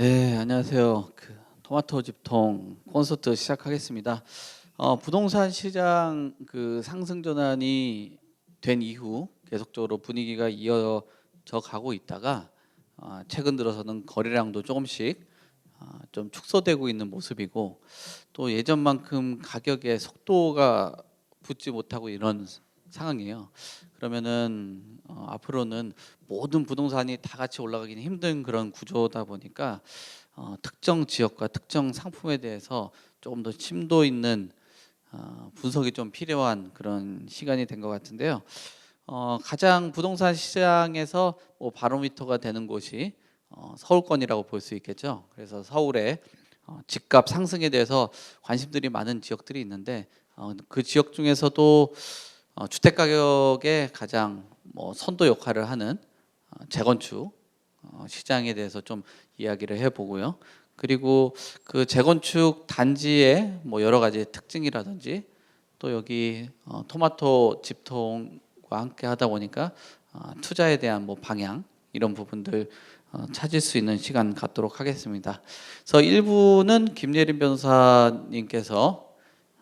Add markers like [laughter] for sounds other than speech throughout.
네, 안녕하세요. 그 토마토 집통 콘서트 시작하겠습니다. 어, 부동산 시장 그 상승 전환이 된 이후 계속적으로 분위기가 이어져 가고 있다가 어, 최근 들어서는 거래량도 조금씩 어, 좀 축소되고 있는 모습이고 또 예전만큼 가격의 속도가 붙지 못하고 이런 상황이에요. 그러면은 어, 앞으로는 모든 부동산이 다 같이 올라가기는 힘든 그런 구조다 보니까 어, 특정 지역과 특정 상품에 대해서 조금 더 심도 있는 어, 분석이 좀 필요한 그런 시간이 된 것 같은데요. 어, 가장 부동산 시장에서 뭐 바로미터가 되는 곳이 어, 서울권이라고 볼 수 있겠죠. 그래서 서울의 어, 집값 상승에 대해서 관심들이 많은 지역들이 있는데 어, 그 지역 중에서도 어, 주택 가격의 가장 뭐 선도 역할을 하는 어, 재건축 어, 시장에 대해서 좀 이야기를 해보고요. 그리고 그 재건축 단지의 뭐 여러 가지 특징이라든지 또 여기 어, 토마토 집통과 함께 하다 보니까 어, 투자에 대한 뭐 방향 이런 부분들 어, 찾을 수 있는 시간 갖도록 하겠습니다. 그래서 1부는 김예린 변호사님께서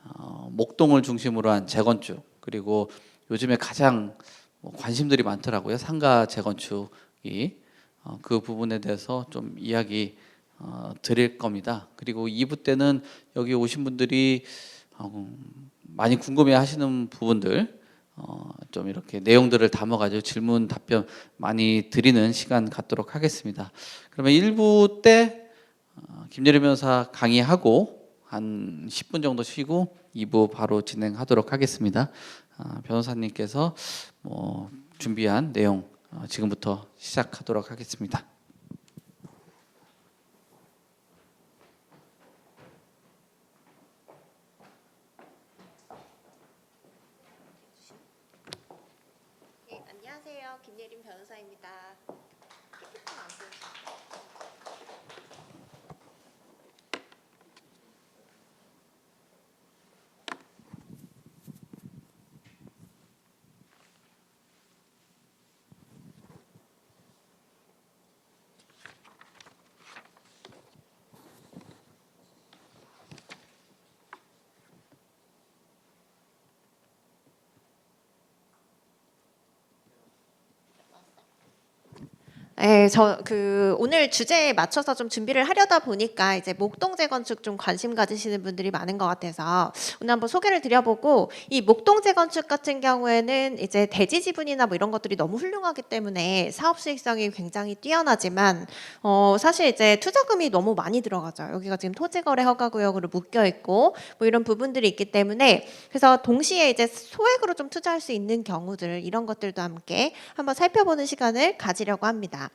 어, 목동을 중심으로 한 재건축 그리고 요즘에 가장 뭐 관심들이 많더라고요 상가 재건축이 어, 그 부분에 대해서 좀 이야기 어, 드릴 겁니다. 그리고 2부 때는 여기 오신 분들이 어, 많이 궁금해하시는 부분들 어, 좀 이렇게 내용들을 담아가지고 질문 답변 많이 드리는 시간 갖도록 하겠습니다. 그러면 1부 때 어, 김예리 변호사 강의하고 한 10분 정도 쉬고 2부 바로 진행하도록 하겠습니다. 아, 변호사님께서 뭐 준비한 내용 어, 지금부터 시작하도록 하겠습니다. 네, 안녕하세요. 김예림 변호사입니다. 네, 저 그 오늘 주제에 맞춰서 좀 준비를 하려다 보니까 이제 목동 재건축 좀 관심 가지시는 분들이 많은 것 같아서 오늘 한번 소개를 드려보고 이 목동 재건축 같은 경우에는 이제 대지 지분이나 뭐 이런 것들이 너무 훌륭하기 때문에 사업 수익성이 굉장히 뛰어나지만 어 사실 이제 투자금이 너무 많이 들어가죠. 여기가 지금 토지거래 허가구역으로 묶여 있고 뭐 이런 부분들이 있기 때문에 그래서 동시에 이제 소액으로 좀 투자할 수 있는 경우들 이런 것들도 함께 한번 살펴보는 시간을 가지려고 합니다.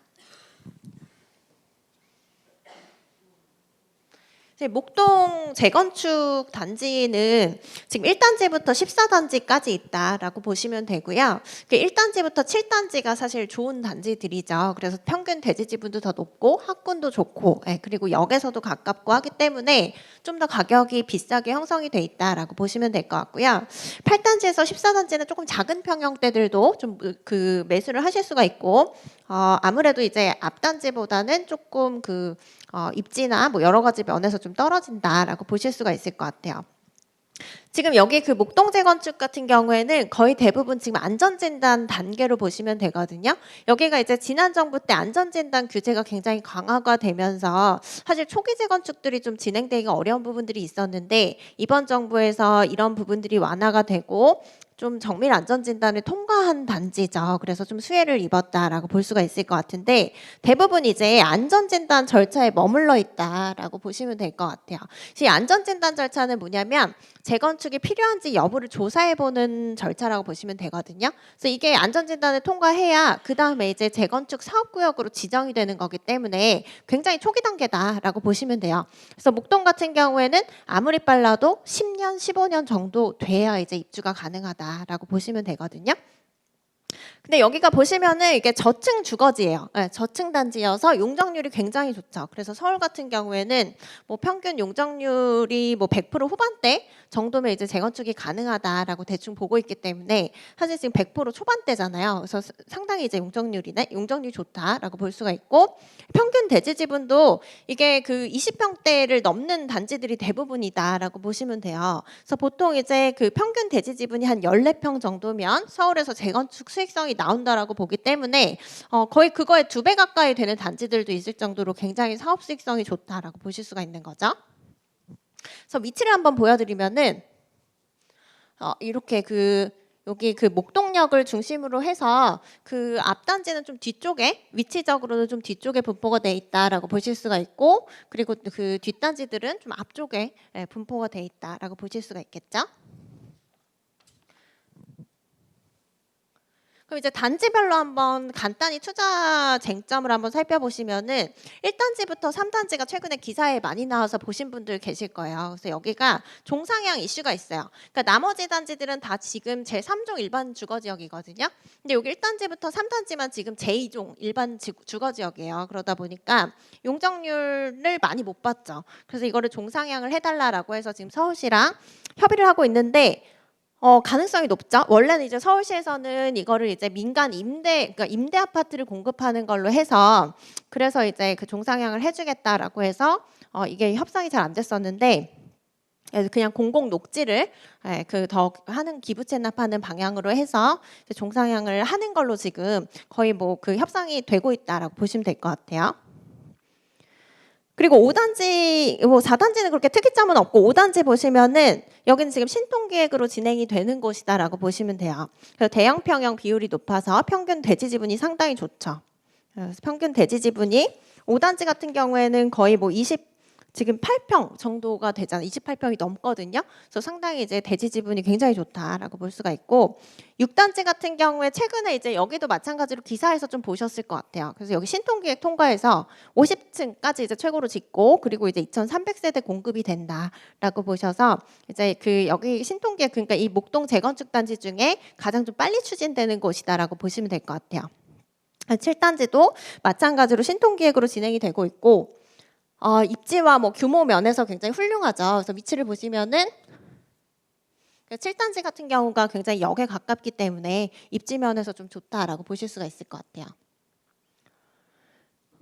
이제 목동 재건축 단지는 지금 1단지부터 14단지까지 있다라고 보시면 되고요. 그 1단지부터 7단지가 사실 좋은 단지들이죠. 그래서 평균 대지 지분도 더 높고 학군도 좋고 예, 그리고 역에서도 가깝고 하기 때문에 좀 더 가격이 비싸게 형성이 돼 있다라고 보시면 될 것 같고요. 8단지에서 14단지는 조금 작은 평형대들도 좀 그 매수를 하실 수가 있고 어, 아무래도 이제 앞단지보다는 조금 그 어, 입지나 뭐 여러 가지 면에서 좀 떨어진다라고 보실 수가 있을 것 같아요. 지금 여기 그 목동 재 건축 같은 경우에는 거의 대부분 지금 안전진단 단계로 보시면 되거든요. 여기가 이제 지난 정부 때 안전진단 규제가 굉장히 강화가 되면서 사실 초기 재건축들이 좀 진행되기가 어려운 부분들이 있었는데 이번 정부에서 이런 부분들이 완화가 되고 좀 정밀 안전 진단을 통과한 단지죠. 그래서 좀 수혜를 입었다라고 볼 수가 있을 것 같은데 대부분 이제 안전 진단 절차에 머물러 있다라고 보시면 될 것 같아요. 이 안전 진단 절차는 뭐냐면 재건축 이 필요한지 여부를 조사해 보는 절차라고 보시면 되거든요. 그래서 이게 안전 진단을 통과해야 그 다음에 이제 재건축 사업 구역으로 지정이 되는 거기 때문에 굉장히 초기 단계다라고 보시면 돼요. 그래서 목동 같은 경우에는 아무리 빨라도 10년, 15년 정도 돼야 이제 입주가 가능하다라고 보시면 되거든요. 근데 여기가 보시면은 이게 저층 주거지예요. 네, 저층 단지여서 용적률이 굉장히 좋죠. 그래서 서울 같은 경우에는 뭐 평균 용적률이 뭐 100% 후반대 정도면 이제 재건축이 가능하다라고 대충 보고 있기 때문에 사실 지금 100% 초반대잖아요. 그래서 상당히 이제 용적률이네 용적률이 좋다라고 볼 수가 있고 평균 대지 지분도 이게 그 20평대를 넘는 단지들이 대부분이다라고 보시면 돼요. 그래서 보통 이제 그 평균 대지 지분이 한 14평 정도면 서울에서 재건축 수익성이 나온다라고 보기 때문에 어, 거의 그거에 두배 가까이 되는 단지들도 있을 정도로 굉장히 사업 수익성이 좋다라고 보실 수가 있는 거죠. 그래서 위치를 한번 보여드리면은 어, 이렇게 그 여기 그 목동역을 중심으로 해서 그 앞단지는 좀 뒤쪽에 위치적으로는 좀 뒤쪽에 분포가 돼 있다라고 보실 수가 있고 그리고 그 뒷단지들은 좀 앞쪽에 예, 분포가 돼 있다라고 보실 수가 있겠죠. 그럼 이제 단지별로 한번 간단히 투자 쟁점을 한번 살펴보시면은 1단지부터 3단지가 최근에 기사에 많이 나와서 보신 분들 계실 거예요. 그래서 여기가 종상향 이슈가 있어요. 그러니까 나머지 단지들은 다 지금 제3종 일반 주거 지역이거든요. 근데 여기 1단지부터 3단지만 지금 제2종 일반 지- 주거 지역이에요. 그러다 보니까 용적률을 많이 못 봤죠. 그래서 이거를 종상향을 해달라라고 해서 지금 서울시랑 협의를 하고 있는데 어, 가능성이 높죠. 원래는 이제 서울시에서는 이거를 이제 민간 임대, 그러니까 임대 아파트를 공급하는 걸로 해서 그래서 이제 그 종상향을 해주겠다라고 해서 어, 이게 협상이 잘 안 됐었는데 그래서 그냥 공공 녹지를 예, 그더 하는 기부 체납하는 방향으로 해서 종상향을 하는 걸로 지금 거의 뭐 그 협상이 되고 있다라고 보시면 될 것 같아요. 그리고 5단지, 뭐 4단지는 그렇게 특이점은 없고 5단지 보시면은 여기는 지금 신통기획으로 진행이 되는 곳이다라고 보시면 돼요. 그래서 대형 평형 비율이 높아서 평균 대지 지분이 상당히 좋죠. 평균 대지 지분이 5단지 같은 경우에는 거의 뭐 20, 지금 8평 정도가 되잖아요. 28평이 넘거든요. 그래서 상당히 이제 대지 지분이 굉장히 좋다라고 볼 수가 있고 6단지 같은 경우에 최근에 이제 여기도 마찬가지로 기사에서 좀 보셨을 것 같아요. 그래서 여기 신통기획 통과해서 50층까지 이제 최고로 짓고 그리고 이제 2,300세대 공급이 된다라고 보셔서 이제 그 여기 신통기획 그러니까 이 목동 재건축 단지 중에 가장 좀 빨리 추진되는 곳이다라고 보시면 될 것 같아요. 7단지도 마찬가지로 신통기획으로 진행이 되고 있고 어, 입지와 뭐 규모 면에서 굉장히 훌륭하죠. 그래서 위치를 보시면은 7단지 같은 경우가 굉장히 역에 가깝기 때문에 입지 면에서 좀 좋다라고 보실 수가 있을 것 같아요.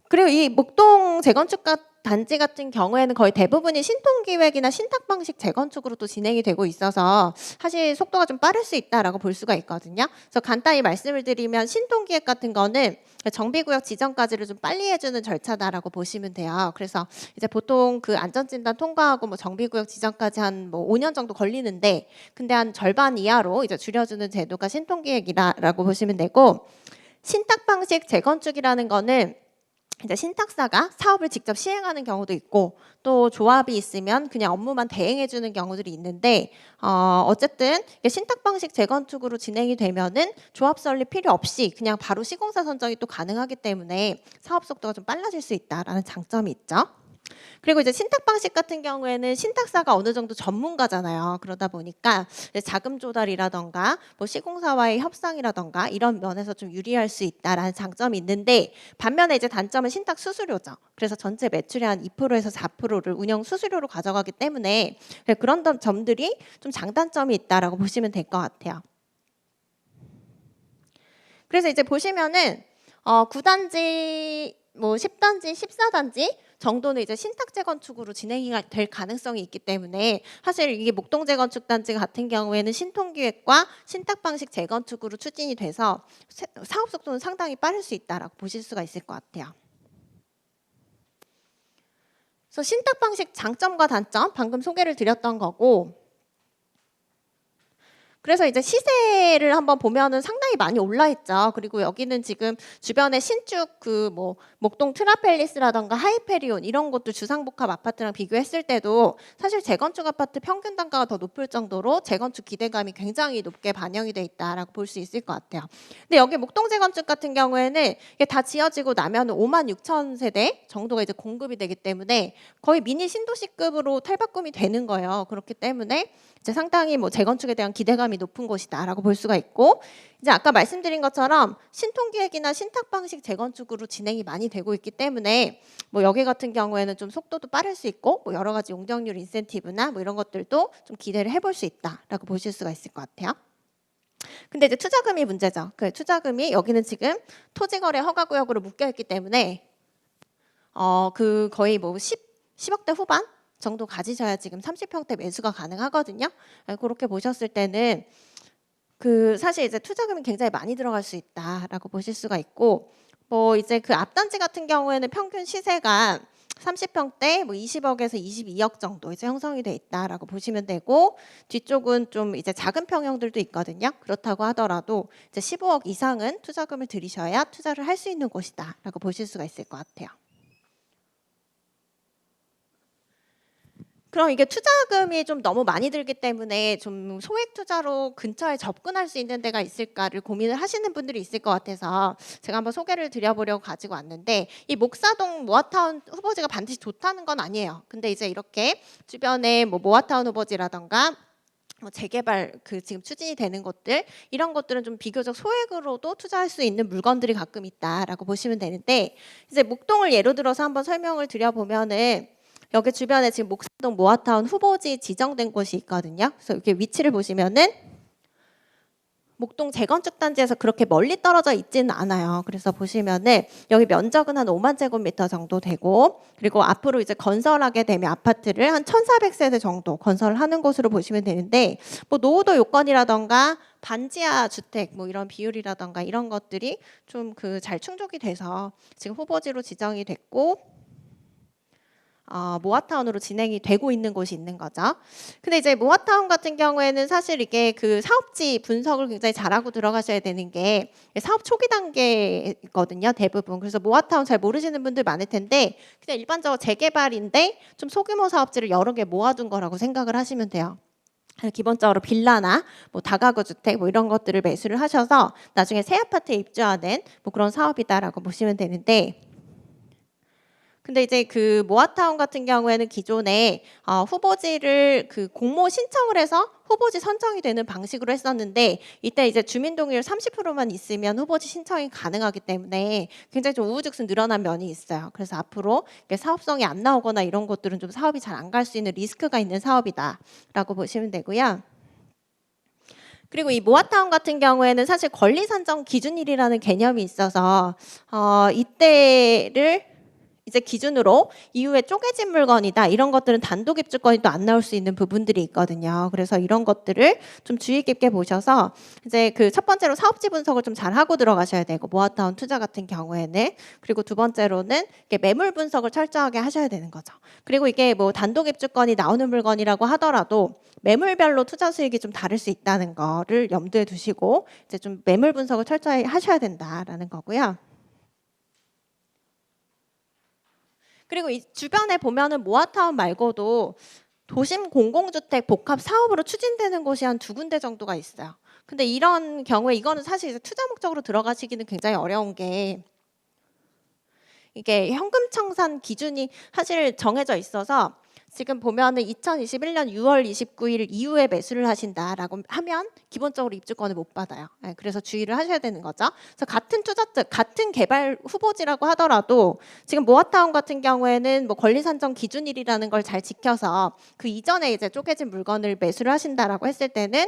그리고 이 목동 재건축 가- 단지 같은 경우에는 거의 대부분이 신통 기획이나 신탁 방식 재건축으로 또 진행이 되고 있어서 사실 속도가 좀 빠를 수 있다라고 볼 수가 있거든요. 그래서 간단히 말씀을 드리면 신통 기획 같은 거는 정비구역 지정까지를 좀 빨리 해주는 절차다라고 보시면 돼요. 그래서 이제 보통 그 안전진단 통과하고 뭐 정비구역 지정까지 한 뭐 5년 정도 걸리는데 근데 한 절반 이하로 이제 줄여주는 제도가 신통 기획이라고 보시면 되고 신탁 방식 재건축이라는 거는 이제 신탁사가 사업을 직접 시행하는 경우도 있고 또 조합이 있으면 그냥 업무만 대행해 주는 경우들이 있는데 어 어쨌든 신탁 방식 재건축으로 진행이 되면은 조합 설립 필요 없이 그냥 바로 시공사 선정이 또 가능하기 때문에 사업 속도가 좀 빨라질 수 있다라는 장점이 있죠. 그리고 이제 신탁 방식 같은 경우에는 신탁사가 어느 정도 전문가잖아요. 그러다 보니까 자금 조달이라던가 뭐 시공사와의 협상이라던가 이런 면에서 좀 유리할 수 있다라는 장점이 있는데 반면에 이제 단점은 신탁 수수료죠. 그래서 전체 매출의 한 2%에서 4%를 운영 수수료로 가져가기 때문에 그런 점- 점들이 좀 장단점이 있다라고 보시면 될 것 같아요. 그래서 이제 보시면은 어 9단지 뭐 10단지, 14단지 정도는 이제 신탁 재건축으로 진행이 될 가능성이 있기 때문에 사실 이게 목동 재건축 단지 같은 경우에는 신통 기획과 신탁 방식 재건축으로 추진이 돼서 세- 사업 속도는 상당히 빠를 수 있다라고 보실 수가 있을 것 같아요. 그래서 신탁 방식 장점과 단점 방금 소개를 드렸던 거고 그래서 이제 시세를 한번 보면은 상당히 많이 올라 있죠. 그리고 여기는 지금 주변에 신축 그 뭐 목동 트라펠리스라던가 하이페리온 이런 것도 주상복합 아파트랑 비교했을 때도 사실 재건축 아파트 평균 단가가 더 높을 정도로 재건축 기대감이 굉장히 높게 반영이 돼 있다라고 볼 수 있을 것 같아요. 근데 여기 목동 재건축 같은 경우에는 이게 다 지어지고 나면 5만 6천 세대 정도가 이제 공급이 되기 때문에 거의 미니 신도시급으로 탈바꿈이 되는 거예요. 그렇기 때문에 이제 상당히 뭐 재건축에 대한 기대감 이 높은 곳이다라고 볼 수가 있고 이제 아까 말씀드린 것처럼 신통 기획이나 신탁 방식 재건축으로 진행이 많이 되고 있기 때문에 뭐 여기 같은 경우에는 좀 속도도 빠를 수 있고 뭐 여러 가지 용적률 인센티브나 뭐 이런 것들도 좀 기대를 해볼 수 있다라고 보실 수가 있을 것 같아요. 근데 이제 투자금이 문제죠. 그 투자금이 여기는 지금 토지거래 허가구역으로 묶여 있기 때문에 어 그 거의 뭐 10, 10억대 후반 정도 가지셔야 지금 30평대 매수가 가능하거든요. 네, 그렇게 보셨을 때는 그 사실 이제 투자금이 굉장히 많이 들어갈 수 있다라고 보실 수가 있고 뭐 이제 그 앞단지 같은 경우에는 평균 시세가 30평대 뭐 20억에서 22억 정도 이제 형성이 돼 있다라고 보시면 되고 뒤쪽은 좀 이제 작은 평형들도 있거든요. 그렇다고 하더라도 이제 15억 이상은 투자금을 들이셔야 투자를 할 수 있는 곳이다라고 보실 수가 있을 것 같아요. 그럼 이게 투자금이 좀 너무 많이 들기 때문에 좀 소액 투자로 근처에 접근할 수 있는 데가 있을까를 고민을 하시는 분들이 있을 것 같아서 제가 한번 소개를 드려보려고 가지고 왔는데 이 목사동 모아타운 후보지가 반드시 좋다는 건 아니에요. 근데 이제 이렇게 주변에 뭐 모아타운 후보지라던가 뭐 재개발 그 지금 추진이 되는 것들 이런 것들은 좀 비교적 소액으로도 투자할 수 있는 물건들이 가끔 있다라고 보시면 되는데 이제 목동을 예로 들어서 한번 설명을 드려보면은 여기 주변에 지금 목사동 모아타운 후보지 지정된 곳이 있거든요. 그래서 이렇게 위치를 보시면은 목동 재건축 단지에서 그렇게 멀리 떨어져 있지는 않아요. 그래서 보시면은 여기 면적은 한 5만 제곱미터 정도 되고 그리고 앞으로 이제 건설하게 되면 아파트를 한 1,400세대 정도 건설하는 곳으로 보시면 되는데 뭐 노후도 요건이라던가 반지하 주택 뭐 이런 비율이라던가 이런 것들이 좀 그 잘 충족이 돼서 지금 후보지로 지정이 됐고 어, 모아타운으로 진행이 되고 있는 곳이 있는 거죠. 근데 이제 모아타운 같은 경우에는 사실 이게 그 사업지 분석을 굉장히 잘하고 들어가셔야 되는 게 사업 초기 단계거든요, 대부분. 그래서 모아타운 잘 모르시는 분들 많을 텐데 그냥 일반적으로 재개발인데 좀 소규모 사업지를 여러 개 모아둔 거라고 생각을 하시면 돼요. 기본적으로 빌라나 뭐 다가구 주택 뭐 이런 것들을 매수를 하셔서 나중에 새 아파트에 입주하는 뭐 그런 사업이다라고 보시면 되는데 근데 이제 그 모아타운 같은 경우에는 기존에 어, 후보지를 그 공모 신청을 해서 후보지 선정이 되는 방식으로 했었는데 이때 이제 주민 동의율 30%만 있으면 후보지 신청이 가능하기 때문에 굉장히 좀 우후죽순 늘어난 면이 있어요. 그래서 앞으로 사업성이 안 나오거나 이런 것들은 좀 사업이 잘 안 갈 수 있는 리스크가 있는 사업이다라고 보시면 되고요. 그리고 이 모아타운 같은 경우에는 사실 권리 산정 기준일이라는 개념이 있어서 어, 이때를 이제 기준으로 이후에 쪼개진 물건이다 이런 것들은 단독 입주권이 또 안 나올 수 있는 부분들이 있거든요. 그래서 이런 것들을 좀 주의 깊게 보셔서 이제 그 첫 번째로 사업지 분석을 좀 잘 하고 들어가셔야 되고 모아타운 투자 같은 경우에는 그리고 두 번째로는 이게 매물 분석을 철저하게 하셔야 되는 거죠. 그리고 이게 뭐 단독 입주권이 나오는 물건이라고 하더라도 매물별로 투자 수익이 좀 다를 수 있다는 거를 염두에 두시고 이제 좀 매물 분석을 철저히 하셔야 된다라는 거고요. 그리고 이 주변에 보면은 모아타운 말고도 도심 공공주택 복합 사업으로 추진되는 곳이 한 두 군데 정도가 있어요. 근데 이런 경우에 이거는 사실 이제 투자 목적으로 들어가시기는 굉장히 어려운 게 이게 현금 청산 기준이 사실 정해져 있어서 지금 보면은 2021년 6월 29일 이후에 매수를 하신다라고 하면 기본적으로 입주권을 못 받아요. 네, 그래서 주의를 하셔야 되는 거죠. 그래서 같은 투자자, 같은 개발 후보지라고 하더라도 지금 모아타운 같은 경우에는 뭐 권리 산정 기준일이라는 걸 잘 지켜서 그 이전에 이제 쪼개진 물건을 매수를 하신다라고 했을 때는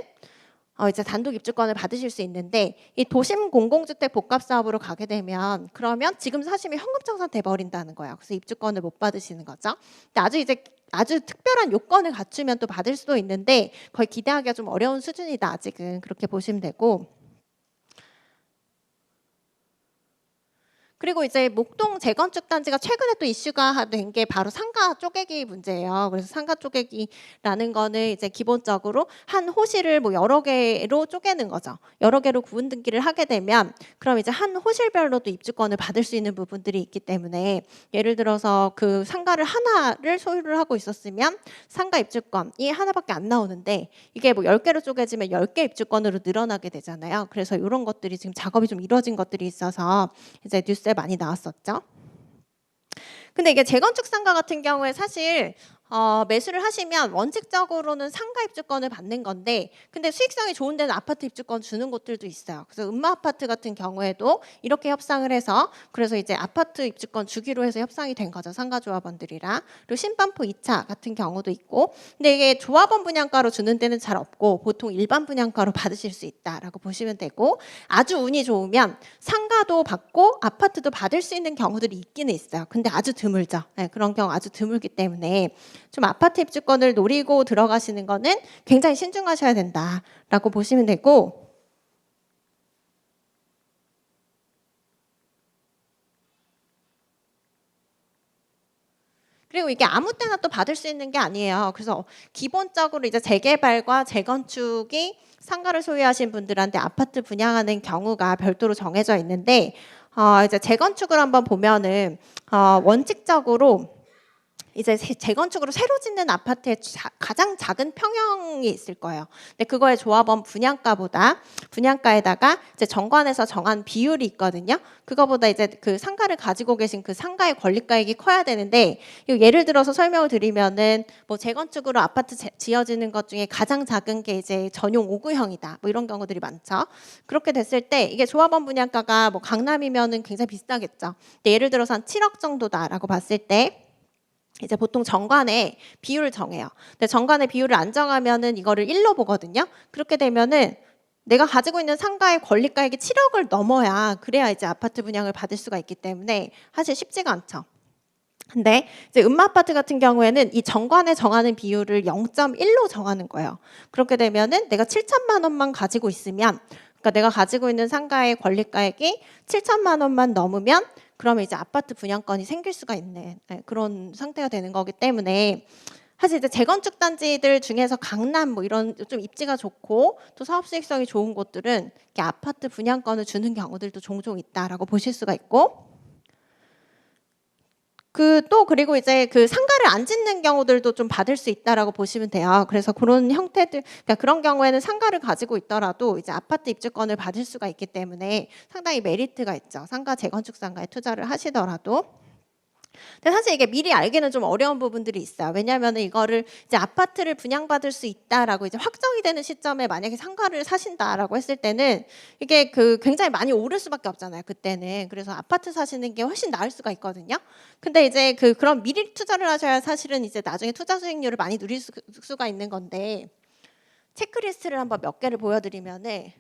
어, 이제 단독 입주권을 받으실 수 있는데 이 도심 공공주택 복합 사업으로 가게 되면 그러면 지금 사시면 현금 청산 돼 버린다는 거예요. 그래서 입주권을 못 받으시는 거죠. 근데 아주 이제 아주 특별한 요건을 갖추면 또 받을 수도 있는데 거의 기대하기가 좀 어려운 수준이다 아직은. 그렇게 보시면 되고 그리고 이제 목동 재건축 단지가 최근에 또 이슈가 된 게 바로 상가 쪼개기 문제예요. 그래서 상가 쪼개기라는 거는 이제 기본적으로 한 호실을 뭐 여러 개로 쪼개는 거죠. 여러 개로 구분 등기를 하게 되면 그럼 이제 한 호실별로도 입주권을 받을 수 있는 부분들이 있기 때문에 예를 들어서 그 상가를 하나를 소유를 하고 있었으면 상가 입주권이 하나밖에 안 나오는데 이게 뭐 10개로 쪼개지면 10개 입주권으로 늘어나게 되잖아요. 그래서 이런 것들이 지금 작업이 좀 이루어진 것들이 있어서 이제 뉴스에 많이 나왔었죠. 근데 이게 재건축 상가 같은 경우에 사실 어, 매수를 하시면 원칙적으로는 상가 입주권을 받는 건데 근데 수익성이 좋은 데는 아파트 입주권 주는 곳들도 있어요. 그래서 음마 아파트 같은 경우에도 이렇게 협상을 해서 그래서 이제 아파트 입주권 주기로 해서 협상이 된 거죠. 상가 조합원들이랑. 그리고 신반포 2차 같은 경우도 있고 근데 이게 조합원 분양가로 주는 데는 잘 없고 보통 일반 분양가로 [laughs] 받으실 수 있다라고 보시면 되고 아주 운이 좋으면 상가도 받고 아파트도 받을 수 있는 경우들이 있기는 있어요. 근데 아주 드물죠. 네, 그런 경우 아주 드물기 때문에 좀 아파트 입주권을 노리고 들어가시는 거는 굉장히 신중하셔야 된다라고 보시면 되고 그리고 이게 아무 때나 또 받을 수 있는 게 아니에요. 그래서 기본적으로 이제 재개발과 재건축이 상가를 소유하신 분들한테 아파트 분양하는 경우가 별도로 정해져 있는데 어, 이제 재건축을 한번 보면은 어, 원칙적으로 이제 새- 재건축으로 새로 짓는 아파트의 자- 가장 작은 평형이 있을 거예요. 근데 그거의 조합원 분양가보다 분양가에다가 이제 정관에서 정한 비율이 있거든요. 그거보다 이제 그 상가를 가지고 계신 그 상가의 권리가액이 커야 되는데 예를 들어서 설명을 드리면은 뭐 재건축으로 아파트 재- 지어지는 것 중에 가장 작은 게 이제 전용 5구형이다. 뭐 이런 경우들이 많죠. 그렇게 됐을 때 이게 조합원 분양가가 뭐 강남이면은 굉장히 비싸겠죠. 근데 예를 들어서 한 7억 정도다라고 봤을 때 이제 보통 정관에 비율을 정해요. 근데 정관의 비율을 안 정하면은 이거를 1로 보거든요. 그렇게 되면은 내가 가지고 있는 상가의 권리가액이 7억을 넘어야 그래야 이제 아파트 분양을 받을 수가 있기 때문에 사실 쉽지가 않죠. 근데 이제 음마 아파트 같은 경우에는 이 정관에 정하는 비율을 0.1로 정하는 거예요. 그렇게 되면은 내가 7천만 원만 가지고 있으면 그러니까 내가 가지고 있는 상가의 권리가액이 7천만 원만 넘으면 그러면 이제 아파트 분양권이 생길 수가 있는 네, 그런 상태가 되는 거기 때문에 사실 이제 재건축 단지들 중에서 강남 뭐 이런 좀 입지가 좋고 또 사업 수익성이 좋은 곳들은 아파트 분양권을 주는 경우들도 종종 있다라고 보실 수가 있고 그 또 그리고 이제 그 상가를 안 짓는 경우들도 좀 받을 수 있다라고 보시면 돼요. 그래서 그런 형태들, 그러니까 그런 경우에는 상가를 가지고 있더라도 이제 아파트 입주권을 받을 수가 있기 때문에 상당히 메리트가 있죠. 상가 재건축 상가에 투자를 하시더라도. 근데 사실 이게 미리 알기는 좀 어려운 부분들이 있어요. 왜냐하면 이거를 이제 아파트를 분양받을 수 있다라고 이제 확정이 되는 시점에 만약에 상가를 사신다라고 했을 때는 이게 그 굉장히 많이 오를 수밖에 없잖아요. 그때는 그래서 아파트 사시는 게 훨씬 나을 수가 있거든요. 근데 이제 그 그런 미리 투자를 하셔야 사실은 이제 나중에 투자 수익률을 많이 누릴 수, 수가 있는 건데 체크리스트를 한번 몇 개를 보여드리면은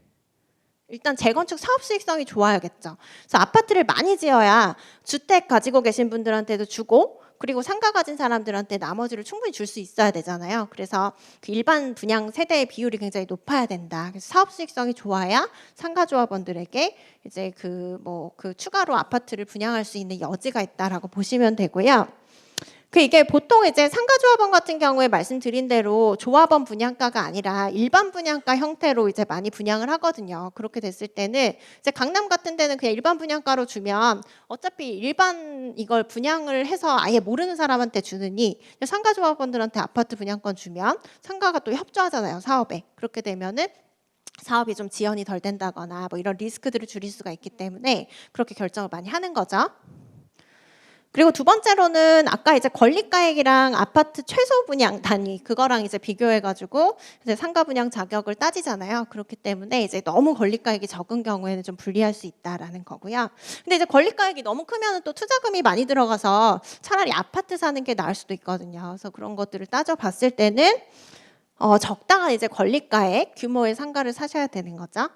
일단 재건축 사업 수익성이 좋아야겠죠. 그래서 아파트를 많이 지어야 주택 가지고 계신 분들한테도 주고 그리고 상가 가진 사람들한테 나머지를 충분히 줄 수 있어야 되잖아요. 그래서 그 일반 분양 세대의 비율이 굉장히 높아야 된다. 그래서 사업 수익성이 좋아야 상가 조합원들에게 이제 그 뭐그 추가로 아파트를 분양할 수 있는 여지가 있다라고 보시면 되고요. 그 이게 보통 이제 상가 조합원 같은 경우에 말씀드린 대로 조합원 분양가가 아니라 일반 분양가 형태로 이제 많이 분양을 하거든요. 그렇게 됐을 때는 이제 강남 같은 데는 그냥 일반 분양가로 주면 어차피 일반 이걸 분양을 해서 아예 모르는 사람한테 주느니 상가 조합원들한테 아파트 분양권 주면 상가가 또 협조하잖아요 사업에 그렇게 되면은 사업이 좀 지연이 덜 된다거나 뭐 이런 리스크들을 줄일 수가 있기 때문에 그렇게 결정을 많이 하는 거죠. 그리고 두 번째로는 아까 이제 권리가액이랑 아파트 최소 분양 단위 그거랑 이제 비교해가지고 이제 상가 분양 자격을 따지잖아요. 그렇기 때문에 이제 너무 권리가액이 적은 경우에는 좀 불리할 수 있다라는 거고요. 근데 이제 권리가액이 너무 크면 또 투자금이 많이 들어가서 차라리 아파트 사는 게 나을 수도 있거든요. 그래서 그런 것들을 따져봤을 때는 어, 적당한 이제 권리가액 규모의 상가를 사셔야 되는 거죠.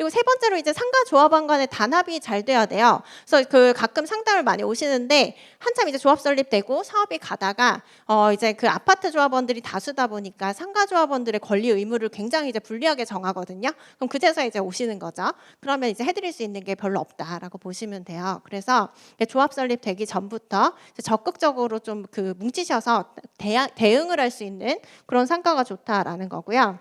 그리고 세 번째로 이제 상가 조합원 간의 단합이 잘 돼야 돼요. 그래서 그 가끔 상담을 많이 오시는데 한참 이제 조합 설립되고 사업이 가다가 어 이제 그 아파트 조합원들이 다수다 보니까 상가 조합원들의 권리 의무를 굉장히 이제 불리하게 정하거든요. 그럼 그제서 이제 오시는 거죠. 그러면 이제 해드릴 수 있는 게 별로 없다라고 보시면 돼요. 그래서 조합 설립 되기 전부터 이제 적극적으로 좀 그 뭉치셔서 대응을 할 수 있는 그런 상가가 좋다라는 거고요.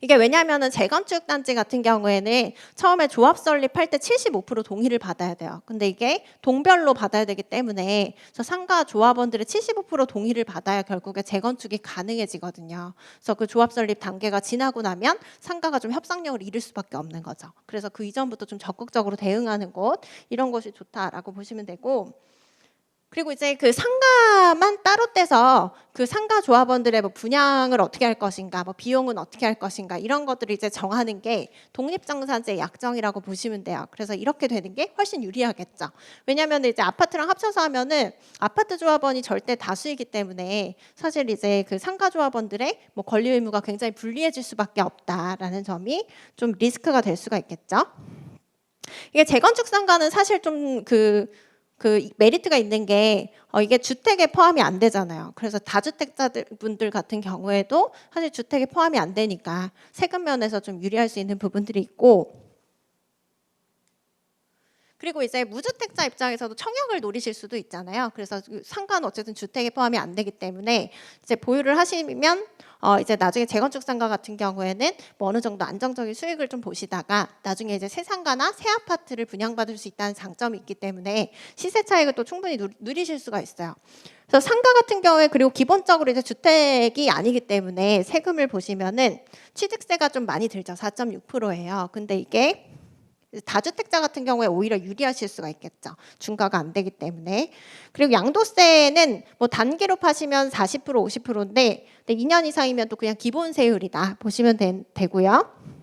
이게 왜냐하면은 재건축 단지 같은 경우에는 처음에 조합 설립할 때 75% 동의를 받아야 돼요. 근데 이게 동별로 받아야 되기 때문에 그래서 상가 조합원들의 75% 동의를 받아야 결국에 재건축이 가능해지거든요. 그래서 그 조합 설립 단계가 지나고 나면 상가가 좀 협상력을 잃을 수밖에 없는 거죠. 그래서 그 이전부터 좀 적극적으로 대응하는 곳 이런 것이 좋다라고 보시면 되고 그리고 이제 그 상가만 따로 떼서 그 상가 조합원들의 뭐 분양을 어떻게 할 것인가, 뭐 비용은 어떻게 할 것인가 이런 것들을 이제 정하는 게 독립장사제 약정이라고 보시면 돼요. 그래서 이렇게 되는 게 훨씬 유리하겠죠. 왜냐하면 이제 아파트랑 합쳐서 하면은 아파트 조합원이 절대 다수이기 때문에 사실 이제 그 상가 조합원들의 뭐 권리 의무가 굉장히 불리해질 수밖에 없다라는 점이 좀 리스크가 될 수가 있겠죠. 이게 재건축 상가는 사실 좀그 그 메리트가 있는 게 어, 이게 주택에 포함이 안 되잖아요. 그래서 다주택자들 분들 같은 경우에도 사실 주택에 포함이 안 되니까 세금 면에서 좀 유리할 수 있는 부분들이 있고 그리고 이제 무주택자 입장에서도 청약을 노리실 수도 있잖아요. 그래서 그 상가는 어쨌든 주택에 포함이 안 되기 때문에 이제 보유를 하시면 어 이제 나중에 재건축 상가 같은 경우에는 뭐 어느 정도 안정적인 수익을 좀 보시다가 나중에 이제 새 상가나 새 아파트를 분양받을 수 있다는 장점이 있기 때문에 시세 차익을 또 충분히 누- 누리실 수가 있어요. 그래서 상가 같은 경우에 그리고 기본적으로 이제 주택이 아니기 때문에 세금을 보시면은 취득세가 좀 많이 들죠. 4.6%예요. 근데 이게 다주택자 같은 경우에 오히려 유리하실 수가 있겠죠. 중과가 안 되기 때문에. 그리고 양도세는 뭐 단기로 파시면 40% 50%인데 2년 이상이면 또 그냥 기본 세율이다 보시면 되, 되고요.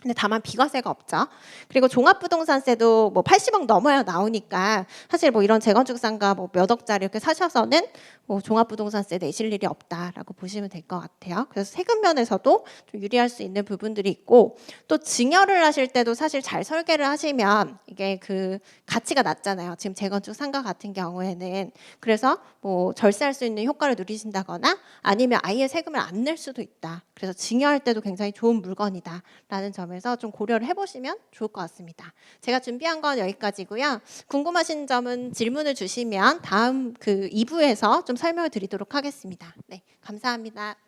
근데 다만 비과세가 없죠. 그리고 종합부동산세도 뭐 80억 넘어야 나오니까 사실 뭐 이런 재건축 상가 뭐 몇 억짜리 이렇게 사셔서는 뭐 종합부동산세 내실 일이 없다라고 보시면 될 것 같아요. 그래서 세금 면에서도 좀 유리할 수 있는 부분들이 있고 또 증여를 하실 때도 사실 잘 설계를 하시면 이게 그 가치가 낮잖아요. 지금 재건축 상가 같은 경우에는 그래서 뭐 절세할 수 있는 효과를 누리신다거나 아니면 아예 세금을 안 낼 수도 있다. 그래서 증여할 때도 굉장히 좋은 물건이다라는 점에서 좀 고려를 해보시면 좋을 것 같습니다. 제가 준비한 건 여기까지고요. 궁금하신 점은 질문을 주시면 다음 그 2부에서 좀 설명을 드리도록 하겠습니다. 네, 감사합니다.